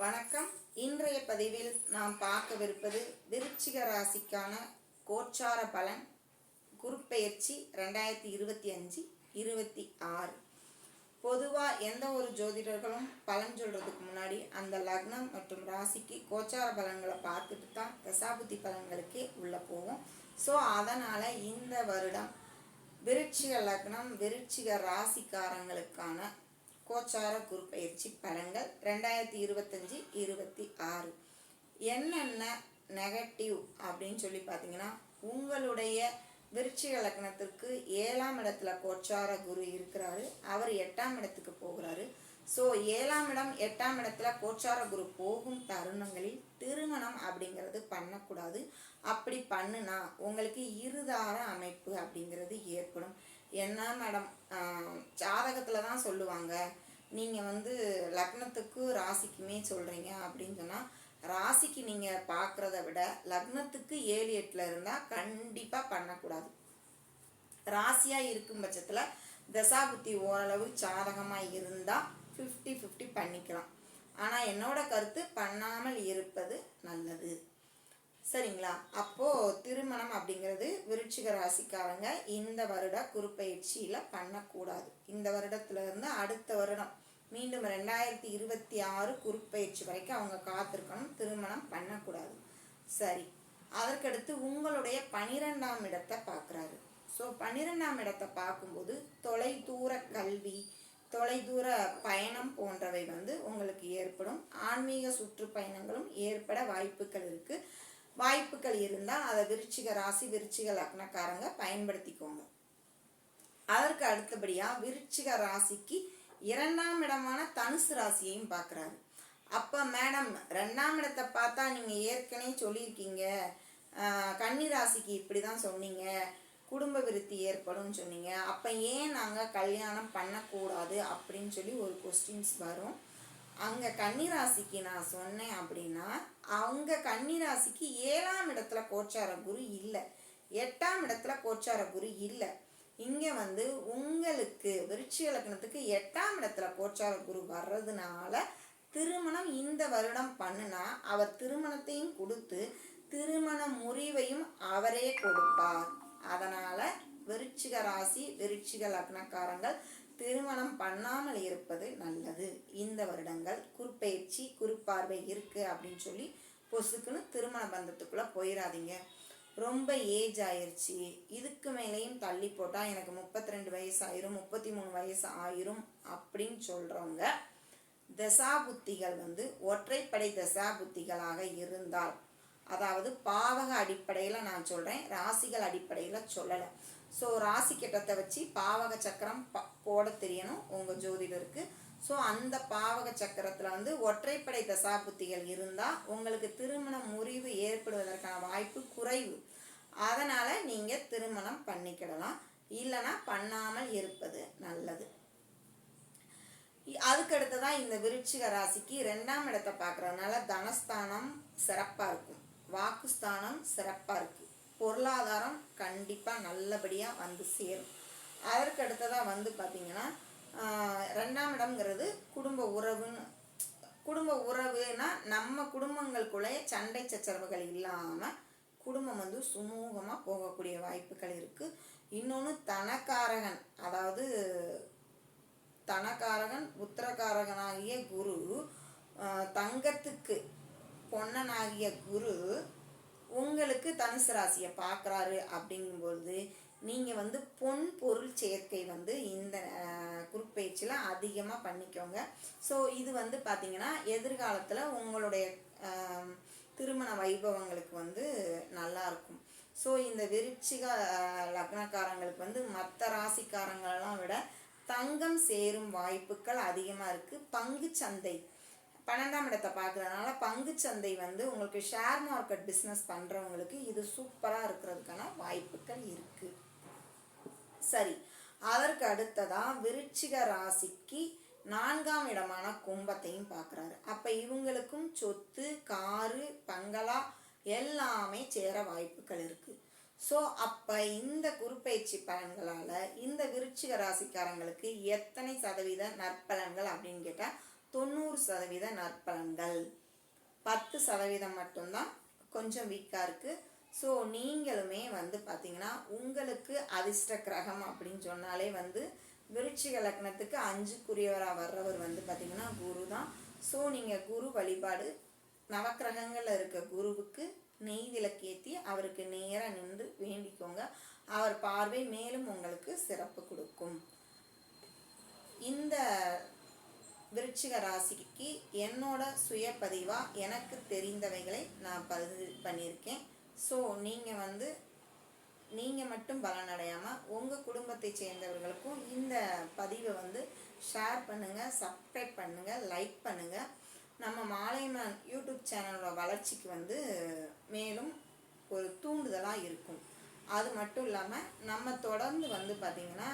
வணக்கம். இன்றைய பதிவில் நாம் பார்க்கவிருப்பது விருச்சிக ராசிக்கான கோச்சார பலன். குருப்பெயர்ச்சி ரெண்டாயிரத்தி இருபத்தி அஞ்சு இருபத்தி ஆறு. பொதுவாக எந்த ஒரு ஜோதிடர்களும் பலன் சொல்கிறதுக்கு முன்னாடி அந்த லக்னம் மற்றும் ராசிக்கு கோச்சார பலன்களை பார்த்துட்டு தான் தசாபுத்தி பலன்களுக்கே உள்ளே போவோம். ஸோ அதனால் இந்த வருடம் விருட்சிக லக்னம் விருட்சிக ராசிக்காரங்களுக்கான கோச்சார குருப்பெயர்ச்சி பலன்கள் ரெண்டாயிரத்தி இருபத்தஞ்சி இருபத்தி ஆறு. என்னென்ன நெகட்டிவ் அப்படின்னு சொல்லி பார்த்தீங்கன்னா உங்களுடைய விருச்சிக லக்னத்திற்கு ஏழாம் இடத்துல கோச்சார குரு இருக்கிறாரு. அவர் எட்டாம் இடத்துக்கு போகிறாரு. ஸோ ஏழாம் இடம் எட்டாம் இடத்துல கோச்சார குரு போகும் தருணங்களில் திருமணம் அப்படிங்கிறது பண்ணக்கூடாது. அப்படி பண்ணுனா உங்களுக்கு இருதார அமைப்பு அப்படிங்கிறது ஏற்படும். என்ன மேடம் ஜாதகத்தில் தான் சொல்லுவாங்க நீங்கள் வந்து லக்னத்துக்கு ராசிக்குமே சொல்கிறீங்க அப்படின்னு சொன்னால் ராசிக்கு நீங்கள் பார்க்குறத விட லக்னத்துக்கு ஏழு எட்டில் இருந்தால் கண்டிப்பாக பண்ணக்கூடாது. ராசியாக இருக்கும் பட்சத்தில் தசாபுத்தி ஓரளவு சாதகமாக இருந்தால் ஃபிஃப்டி ஃபிஃப்டி பண்ணிக்கலாம். ஆனால் என்னோட கருத்து பண்ணாமல் இருப்பது நல்லது. சரிங்களா? அப்போது திருமணம் அப்படிங்கிறது விருச்சிக ராசிக்காரங்க இந்த வருட குறுப்பயிற்சியில் பண்ணக்கூடாது. இந்த வருடத்துலேருந்து அடுத்த வருடம் மீண்டும் ரெண்டாயிரத்தி இருபத்தி ஆறு குறுப்பயிற்சி வரைக்கும் அவங்க காத்திருக்கணும். திருமணம் பண்ணக்கூடாது. சரி. அதற்கடுத்து உங்களுடைய பனிரெண்டாம் இடத்தை பார்க்குறாரு. ஸோ பன்னிரெண்டாம் இடத்தை பார்க்கும்போது தொலைதூர கல்வி தொலைதூர பயணம் போன்றவை வந்து உங்களுக்கு ஏற்படும். ஆன்மீக சுற்றுப்பயணங்களும் ஏற்பட வாய்ப்புகள் இருக்குது வாய்ப்புகள் இருந்தால் அதை விருச்சிக ராசி விருச்சிக லக்னக்காரங்க பயன்படுத்திக்கோங்க. அதற்கு அடுத்தபடியாக விருச்சிக ராசிக்கு இரண்டாம் இடமான தனுசு ராசியையும் பார்க்குறாரு. அப்போ மேடம் ரெண்டாம் இடத்தை பார்த்தா நீங்கள் ஏற்கனவே சொல்லியிருக்கீங்க. கன்னி ராசிக்கு இப்படி தான் சொன்னீங்க. குடும்ப விருத்தி ஏற்படும் சொன்னீங்க. அப்போ ஏன் நாங்கள் கல்யாணம் பண்ணக்கூடாது அப்படின்னு சொல்லி ஒரு கொஸ்டின்ஸ் வரும். அங்கே கன்னிராசிக்கு நான் சொன்னேன் அப்படின்னா அவங்க கன்னிராசிக்கு ஏழாம் இடத்துல கோச்சார குரு இல்லை. எட்டாம் இடத்துல கோச்சார குரு இல்லை. இங்கே வந்து உங்களுக்கு விருட்சிக லக்னத்துக்கு எட்டாம் இடத்துல கோச்சார குரு வர்றதுனால திருமணம் இந்த வருடம் பண்ணுனா அவர் திருமணத்தையும் கொடுத்து திருமண முறிவையும் அவரே கொடுப்பார். அதனால் விருச்சிக ராசி விருச்சிக லக்னக்காரங்கள் திருமணம் பண்ணாமல் இருப்பது நல்லது. இந்த வருடங்கள் குறுப்பெயர்ச்சி குறுப்பார்வை இருக்குது அப்படின்னு சொல்லி பொசுக்குன்னு திருமண பந்தத்துக்குள்ளே போயிடாதீங்க ரொம்ப ஏஜ் ஆயிடுச்சு இதுக்கு மேலேயும் தள்ளி போட்டால் எனக்கு முப்பத்தி ரெண்டு வயசு ஆயிரும் முப்பத்தி மூணு வயசு ஆயிரும் அப்படின்னு சொல்கிறவங்க தசாபுத்திகள் வந்து ஒற்றைப்படை தசாபுத்திகளாக இருந்தால் அதாவது பாவக அடிப்படையில் நான் சொல்கிறேன் ராசிகள் அடிப்படையில் சொல்லலை. ஸோ ராசி கிட்டத்தை வச்சு பாவக சக்கரம் ப போட தெரியணும். உங்கள் ஜோதிடருக்கு ஸோ அந்த பாவக சக்கரத்தில் வந்து ஒற்றைப்படை தசாபுத்திகள் இருந்தால் உங்களுக்கு திருமண முறிவு ஏற்படுவதற்கான வாய்ப்பு குறைவு. அதனால் நீங்கள் திருமணம் பண்ணிக்கிடலாம். இல்லைனா பண்ணாமல் இருப்பது நல்லது. அதுக்கு அடுத்ததான் இந்த விருச்சிக ராசிக்கு ரெண்டாம் இடத்தை பார்க்குறதுனால தனஸ்தானம் சிறப்பாக இருக்கும். வாக்குஸ்தானம் சிறப்பாக இருக்குது பொருளாதாரம் கண்டிப்பாக நல்லபடியாக வந்து சேரும். அதற்கு அடுத்ததாக வந்து பார்த்திங்கன்னா ரெண்டாம் இடம்ங்கிறது குடும்ப உறவுன்னு குடும்ப உறவுனா நம்ம குடும்பங்களுக்குள்ளே சண்டை சச்சரவுகள் இல்லாமல் குடும்பம் வந்து சுமூகமாக போகக்கூடிய வாய்ப்புகள் இருக்குது இன்னொன்று தனக்காரகன் அதாவது தனக்காரகன் உத்தரகாரகனாகிய குரு தங்கத்துக்கு பொன்னனாகிய குரு உங்களுக்கு தனுசு ராசியை பார்க்குறாரு அப்படிங்கும்பொழுது நீங்கள் வந்து பொன் பொருள் சேர்க்கை வந்து இந்த குறுப்பெயர்ச்சியில் அதிகமாக பண்ணிக்கோங்க. ஸோ இது வந்து பார்த்திங்கன்னா எதிர்காலத்தில் உங்களுடைய திருமண வைபவங்களுக்கு வந்து நல்லாயிருக்கும் ஸோ இந்த விருச்சிக லக்னக்காரங்களுக்கு வந்து மற்ற ராசிக்காரங்களெல்லாம் விட தங்கம் சேரும் வாய்ப்புகள் அதிகமாக இருக்குது பங்கு சந்தை பன்னெண்டாம் இடத்தை பார்க்குறதுனால பங்கு சந்தை வந்து உங்களுக்கு ஷேர் மார்க்கெட் பிஸ்னஸ் பண்ணுறவங்களுக்கு இது சூப்பராக இருக்கிறதுக்கான வாய்ப்புகள் இருக்குது சரி அதற்கு அடுத்ததாக விருச்சிக ராசிக்கு நான்காம் இடமான கும்பத்தையும் பார்க்குறாரு. அப்போ இவங்களுக்கும் சொத்து காரு பங்களா எல்லாமே சேர வாய்ப்புகள் இருக்குது ஸோ அப்போ இந்த குறுப்பயிற்சி பலன்களால் இந்த விருச்சிக ராசிக்காரங்களுக்கு எத்தனை சதவீத நற்பலன்கள் அப்படின்னு கேட்டால் தொண்ணூறு சதவீத நற்பலன்கள். பத்து சதவீதம் மட்டும்தான் கொஞ்சம் வீக்காக இருக்குது ஸோ நீங்களுமே வந்து பார்த்தீங்கன்னா உங்களுக்கு அதிர்ஷ்ட கிரகம் அப்படின்னு சொன்னாலே வந்து விருச்சிக லக்னத்துக்கு அஞ்சுக்குரியவராக வர்றவர் வந்து பார்த்திங்கன்னா குரு தான். ஸோ நீங்கள் குரு வழிபாடு நவக்கிரகங்களில் இருக்க குருவுக்கு நெய் விளக்கேற்றி அவருக்கு நேராக நின்று வேண்டிக்கோங்க. அவர் பார்வை மேலும் உங்களுக்கு சிறப்பு கொடுக்கும். இந்த விருச்சிக ராசிக்கு என்னோட சுயப்பதிவாக எனக்கு தெரிந்தவைகளை நான் பதிவு பண்ணியிருக்கேன். ஸோ நீங்கள் வந்து நீங்கள் மட்டும் பலனடையாமல் உங்கள் குடும்பத்தை சேர்ந்தவர்களுக்கும் இந்த பதிவை வந்து ஷேர் பண்ணுங்கள் சப்ஸ்கிரைப் பண்ணுங்கள் லைக் பண்ணுங்கள் நம்ம மாலைமன் யூடியூப் சேனலோட வளர்ச்சிக்கு வந்து மேலும் ஒரு தூண்டுதலாக இருக்கும். அது மட்டும் இல்லாமல் நம்ம தொடர்ந்து வந்து பார்த்திங்கன்னா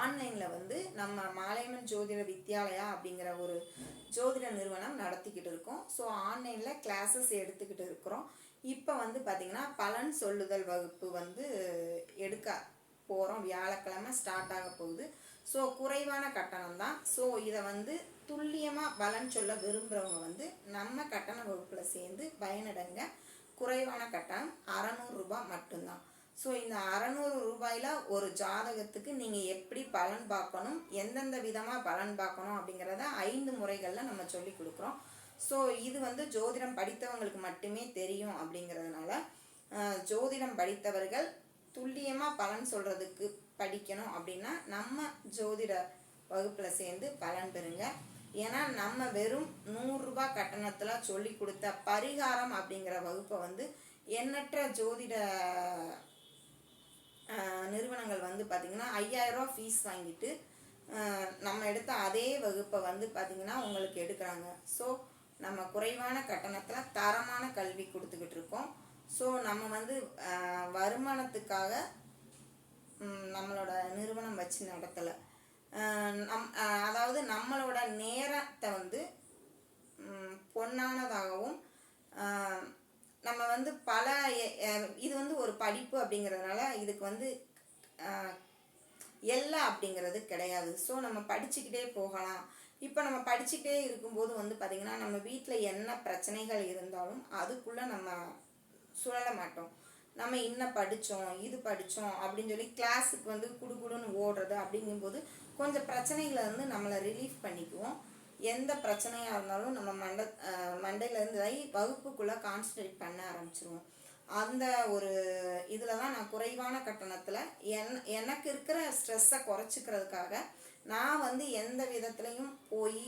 ஆன்லைனில் வந்து நம்ம மாலையம்மன் ஜோதிட வித்யாலயா அப்படிங்கிற ஒரு ஜோதிட நிறுவனம் நடத்திக்கிட்டு இருக்கோம். ஸோ ஆன்லைனில் கிளாஸஸ் எடுத்துக்கிட்டு இருக்கிறோம். இப்போ வந்து பார்த்திங்கன்னா பலன் சொல்லுதல் வகுப்பு வந்து எடுக்க போகிறோம் வியாழக்கிழமை ஸ்டார்ட் ஆக போகுது. ஸோ குறைவான கட்டணம் தான். ஸோ இதை வந்து துல்லியமாக பலன் சொல்ல விரும்புகிறவங்க வந்து நம்ம கட்டண வகுப்பில் சேர்ந்து பயனடைங்க. குறைவான கட்டணம் அறநூறுரூபா மட்டும்தான். ஸோ இந்த அறநூறு ரூபாயில் ஒரு ஜாதகத்துக்கு நீங்கள் எப்படி பலன் பார்க்கணும் எந்தெந்த விதமாக பலன் பார்க்கணும் அப்படிங்கிறத ஐந்து முறைகளில் நம்ம சொல்லி கொடுக்குறோம். ஸோ இது வந்து ஜோதிடம் படித்தவங்களுக்கு மட்டுமே தெரியும் அப்படிங்கிறதுனால ஜோதிடம் படித்தவர்கள் துல்லியமாக பலன் சொல்கிறதுக்கு படிக்கணும் அப்படின்னா நம்ம ஜோதிட வகுப்பில் சேர்ந்து பலன் பெறுங்க. ஏன்னா நம்ம வெறும் நூறுரூபா கட்டணத்தில் சொல்லி கொடுத்த பரிகாரம் அப்படிங்கிற வகுப்பை வந்து எண்ணற்ற ஜோதிட நிறுவனங்கள் வந்து பார்த்திங்கன்னா ஐயாயிரரூவா ஃபீஸ் வாங்கிட்டு நம்ம எடுத்த அதே வகுப்பை வந்து பார்த்திங்கன்னா உங்களுக்கு எடுக்கிறாங்க. ஸோ நம்ம குறைவான கட்டணத்தில் தரமான கல்வி கொடுத்துக்கிட்டு இருக்கோம். ஸோ நம்ம வந்து வருமானத்துக்காக நம்மளோட நிறுவனம் வச்சு நடத்தலை. நம் அதாவது நம்மளோட நேரத்தை வந்து பொன்னானதாகவும் நம்ம வந்து பல இது வந்து ஒரு படிப்பு அப்படிங்கிறதுனால இதுக்கு வந்து எல்லாம் அப்படிங்கிறது கிடையாது. ஸோ நம்ம படிச்சுக்கிட்டே போகலாம். இப்போ நம்ம படிச்சுக்கிட்டே இருக்கும்போது வந்து பார்த்திங்கன்னா நம்ம வீட்டில் என்ன பிரச்சனைகள் இருந்தாலும் அதுக்குள்ளே நம்ம சுழல மாட்டோம். நம்ம இன்ன படித்தோம் இது படித்தோம் அப்படின்னு சொல்லி கிளாஸுக்கு வந்து குடுகுடுன்னு ஓடுறது அப்படிங்கும்போது கொஞ்சம் பிரச்சனைகளை வந்து நம்மளை ரிலீஃப் பண்ணிக்குவோம். எந்த பிரச்சனையாக இருந்தாலும் நம்ம மண்டை மண்டையிலேருந்து வகுப்புக்குள்ளே கான்சன்ட்ரேட் பண்ண ஆரம்பிச்சிருவோம். அந்த ஒரு இதில் தான் நான் குறைவான கட்டணத்தில் என் எனக்கு இருக்கிற ஸ்ட்ரெஸ்ஸை குறைச்சிக்கிறதுக்காக நான் வந்து எந்த விதத்துலையும் போய்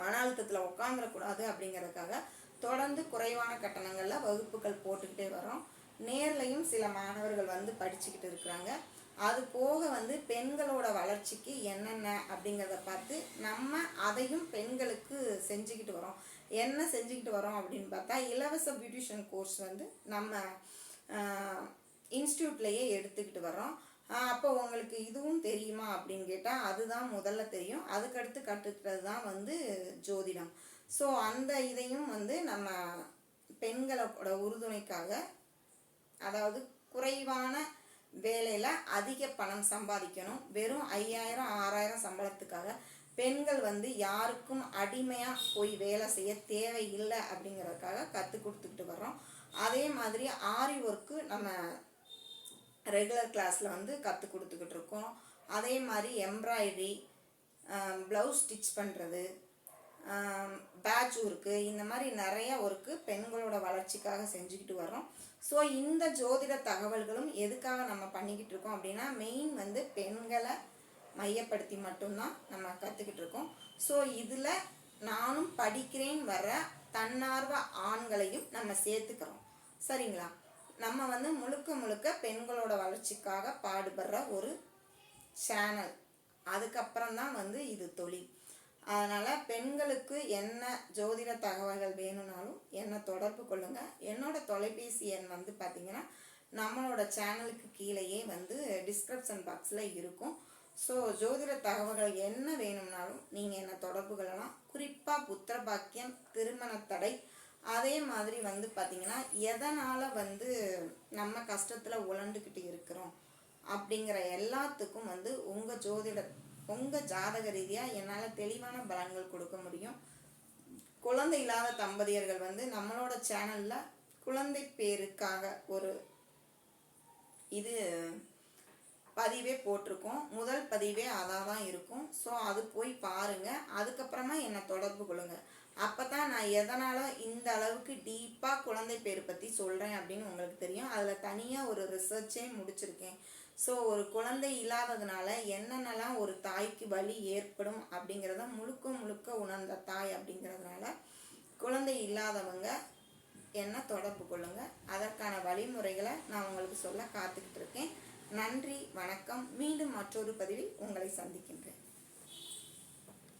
மன அழுத்தத்தில் உட்காந்துடக்கூடாது அப்படிங்கிறதுக்காக தொடர்ந்து குறைவான கட்டணங்களில் வகுப்புகள் போட்டுக்கிட்டே வரோம் நேர்லையும் சில மாணவர்கள் வந்து படிச்சுக்கிட்டு இருக்கிறாங்க. அது போக வந்து பெண்களோட வளர்ச்சிக்கு என்னென்ன அப்படிங்கிறத பார்த்து நம்ம அதையும் பெண்களுக்கு செஞ்சுக்கிட்டு வரோம். என்ன செஞ்சுக்கிட்டு வரோம் அப்படின்னு பார்த்தா இலவச பியூட்டிஷியன் கோர்ஸ் வந்து நம்ம இன்ஸ்டியூட்லேயே எடுத்துக்கிட்டு வரோம் அப்போ உங்களுக்கு இதுவும் தெரியுமா அப்படின்னு கேட்டால் அதுதான் முதல்ல தெரியும். அதுக்கடுத்து கற்றுக்கிறது தான் வந்து ஜோதிடம். ஸோ அந்த இதையும் வந்து நம்ம பெண்களோட உறுதுணைக்காக அதாவது குறைவான வேலையில் அதிக பணம் சம்பாதிக்கணும். வெறும் ஐயாயிரம் ஆறாயிரம் சம்பளத்துக்காக பெண்கள் வந்து யாருக்கும் அடிமையாக போய் வேலை செய்ய தேவையில்லை அப்படிங்கிறதுக்காக கற்றுக் கொடுத்துக்கிட்டு வர்றோம். அதே மாதிரி ஆரி ஒர்க்கு நம்ம ரெகுலர் கிளாஸில் வந்து கற்றுக் கொடுத்துக்கிட்டு இருக்கோம். அதே மாதிரி எம்ப்ராய்டரி ப்ளவுஸ் ஸ்டிச் பண்ணுறது பேட்ச் ஒர்க்கு இந்த மாதிரி நிறைய ஒர்க்கு வளர்ச்சிக்காக செஞ்சுக்கிட்டு வர்றோம். ஸோ இந்த ஜோதிட தகவல்களும் எதுக்காக நம்ம பண்ணிக்கிட்டு இருக்கோம் அப்படின்னா மெயின் வந்து பெண்களை மையப்படுத்தி மட்டும்தான் நம்ம கற்றுக்கிட்டு இருக்கோம். ஸோ இதில் நானும் படிக்கிறேன் வர தன்னார்வ ஆண்களையும் நம்ம சேர்த்துக்கிறோம். சரிங்களா? நம்ம வந்து முழுக்க முழுக்க பெண்களோட வளர்ச்சிக்காக பாடுபடுற ஒரு சேனல் அதுக்கப்புறம் தான் வந்து இது தொழில். அதனால் பெண்களுக்கு என்ன ஜோதிட தகவல்கள் வேணும்னாலும் என்னை தொடர்பு கொள்ளுங்கள் என்னோட தொலைபேசி எண் வந்து பார்த்திங்கன்னா நம்மளோட சேனலுக்கு கீழேயே வந்து டிஸ்கிரிப்ஷன் பாக்ஸில் இருக்கும். ஸோ ஜோதிட தகவல்கள் என்ன வேணும்னாலும் நீங்கள் என்னை தொடர்பு கொள்ளலாம். குறிப்பாக புத்திர பாக்கியம் திருமண தடை அதே மாதிரி வந்து பார்த்திங்கன்னா எதனால் வந்து நம்ம கஷ்டத்தில் உழண்டுக்கிட்டு இருக்கிறோம் அப்படிங்கிற எல்லாத்துக்கும் வந்து உங்கள் ஜோதிட உங்கள் ஜாதக ரீதியாக என்னால் தெளிவான பலன்கள் கொடுக்க முடியும். குழந்தை இல்லாத தம்பதியர்கள் வந்து நம்மளோட சேனலில் குழந்தை பேருக்காக ஒரு இது பதிவே போட்டிருக்கோம். முதல் பதிவே அதாக தான் இருக்கும். ஸோ அது போய் பாருங்கள் அதுக்கப்புறமா என்னை தொடர்பு கொள்ளுங்கள் அப்போ தான் நான் எதனால் இந்த அளவுக்கு டீப்பாக குழந்தை பேர் பற்றி சொல்கிறேன் அப்படின்னு உங்களுக்கு தெரியும். அதில் தனியாக ஒரு ரிசர்ச்சே முடிச்சிருக்கேன். ஸோ ஒரு குழந்தை இல்லாததுனால என்னென்னலாம் ஒரு தாய்க்கு வலி ஏற்படும் அப்படிங்கிறத முழுக்க முழுக்க உணர்ந்த தாய் அப்படிங்கிறதுனால குழந்தை இல்லாதவங்க என்ன தொடர்பு கொள்ளுங்கள் அதற்கான வழிமுறைகளை நான் உங்களுக்கு சொல்ல காத்துக்கிட்டு இருக்கேன். நன்றி வணக்கம். மீண்டும் மற்றொரு பதிவில் உங்களை சந்திக்கின்றேன்.